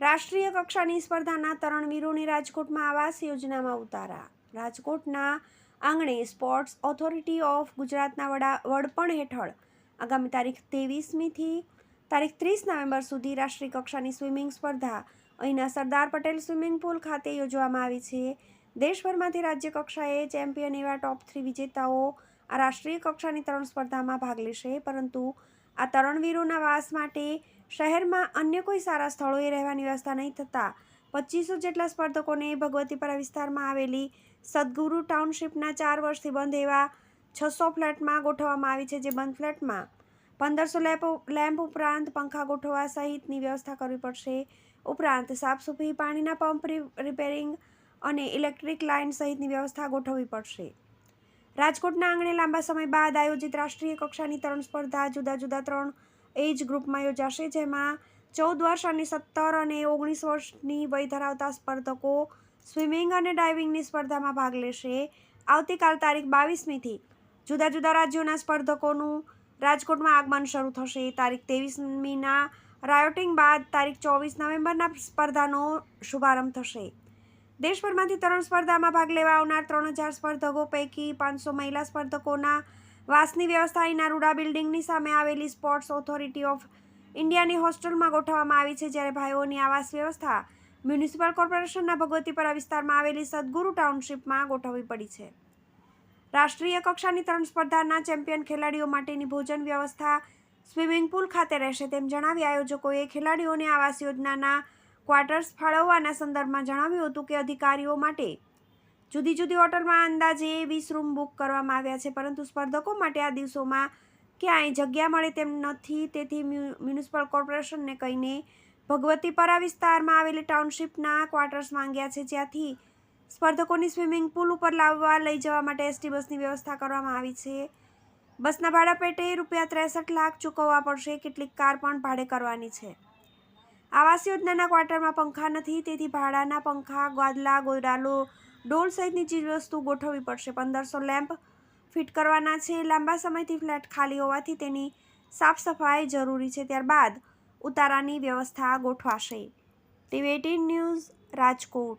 રાષ્ટ્રીય કક્ષાની સ્પર્ધાના તરણવીરોને રાજકોટમાં આવાસ યોજનામાં ઉતારા. રાજકોટના આંગણે સ્પોર્ટ્સ ઓથોરિટી ઓફ ગુજરાતના વડા વડપણ હેઠળ આગામી તારીખ ત્રેવીસમીથી તારીખ ત્રીસ નવેમ્બર સુધી રાષ્ટ્રીય કક્ષાની સ્વિમિંગ સ્પર્ધા અહીંના સરદાર પટેલ સ્વિમિંગ પુલ ખાતે યોજવામાં આવી છે. દેશભરમાંથી રાજ્ય કક્ષાએ ચેમ્પિયન એવા ટોપ થ્રી વિજેતાઓ આ રાષ્ટ્રીય કક્ષાની તરણ સ્પર્ધામાં ભાગ લેશે, પરંતુ આ તરણવીરોના વાસ માટે શહેરમાં અન્ય કોઈ સારા સ્થળોએ રહેવાની વ્યવસ્થા નહીં થતાં. પચીસો જેટલા સ્પર્ધકોને ભગવતીપરા વિસ્તારમાં આવેલી સદગુરુ ટાઉનશીપના ચાર વર્ષથી બંધ એવા છસો ફ્લેટમાં ગોઠવવામાં આવી છે, જે બંધ ફ્લેટમાં. પંદરસો લેમ્પ લેમ્પ ઉપરાંત પંખા ગોઠવવા સહિતની વ્યવસ્થા કરવી પડશે. ઉપરાંત સાફસૂફી, પાણીના પંપ રિપેરિંગ અને ઇલેક્ટ્રિક લાઇન સહિતની વ્યવસ્થા ગોઠવવી પડશે. રાજકોટના આંગણે લાંબા સમય બાદ આયોજિત રાષ્ટ્રીય કક્ષાની તરણ સ્પર્ધા જુદા જુદા ત્રણ એજ ગ્રુપમાં યોજાશે, જેમાં ચૌદ વર્ષ અને સત્તર અને ઓગણીસ વર્ષની વય ધરાવતા સ્પર્ધકો સ્વિમિંગ અને ડાઇવિંગની સ્પર્ધામાં ભાગ લેશે. આવતીકાલ તારીખ બાવીસમીથી જુદા જુદા રાજ્યોના સ્પર્ધકોનું રાજકોટમાં આગમન શરૂ થશે. તારીખ ત્રેવીસમીના રાયોટિંગ બાદ તારીખ ચોવીસ નવેમ્બરના સ્પર્ધાનો શુભારંભ થશે. દેશભરમાંથી તરણ સ્પર્ધામાં ભાગ લેવા આવનાર ત્રણ હજાર સ્પર્ધકો પૈકી પાંચસો મહિલા સ્પર્ધકોના વાસની વ્યવસ્થા અહીંના રૂડા બિલ્ડિંગની સામે આવેલી સ્પોર્ટ્સ ઓથોરિટી ઓફ ઇન્ડિયાની હોસ્ટેલમાં ગોઠવવામાં આવી છે, જ્યારે ભાઈઓની આવાસ વ્યવસ્થા મ્યુનિસિપલ કોર્પોરેશનના ભગવતીપરા વિસ્તારમાં આવેલી સદગુરુ ટાઉનશીપમાં ગોઠવવી પડી છે. રાષ્ટ્રીય કક્ષાની ત્રણ સ્પર્ધાના ચેમ્પિયન ખેલાડીઓ માટેની ભોજન વ્યવસ્થા સ્વિમિંગ પુલ ખાતે રહેશે તેમ જણાવી આયોજકોએ ખેલાડીઓને આવાસ યોજનાના ક્વાર્ટર્સ ફાળવવાના સંદર્ભમાં જણાવ્યું હતું કે અધિકારીઓ માટે જુદી જુદી હોટલમાં અંદાજે વીસ રૂમ બુક કરવામાં આવ્યા છે, પરંતુ સ્પર્ધકો માટે આ દિવસોમાં ક્યાંય જગ્યા મળે તેમ નથી. તેથી મ્યુ- મ્યુનિસિપલ કોર્પોરેશનને કહીને ભગવતીપરા વિસ્તારમાં આવેલી ટાઉનશીપના ક્વાર્ટર્સ માંગ્યા છે, જ્યાંથી સ્પર્ધકોની સ્વિમિંગ પુલ ઉપર લાવવા લઈ જવા માટે એસટી બસની વ્યવસ્થા કરવામાં આવી છે. બસના ભાડા પેટે રૂપિયા ત્રેસઠ લાખ ચૂકવવા પડશે. કેટલીક કાર પણ ભાડે કરવાની છે. આવાસ યોજનાના ક્વાર્ટરમાં પંખા નથી, તેથી ભાડાના પંખા, ગાદલા ગોડાલો ડોલ સહિતની ચીજવસ્તુ ગોઠવવી પડશે. પંદરસો લેમ્પ ફિટ કરવાના છે. લાંબા સમયથી ફ્લેટ ખાલી હોવાથી તેની સાફ સફાઈ જરૂરી છે. ત્યારબાદ ઉતારાની વ્યવસ્થા ગોઠવાશે. TV eighteen news Rajkot.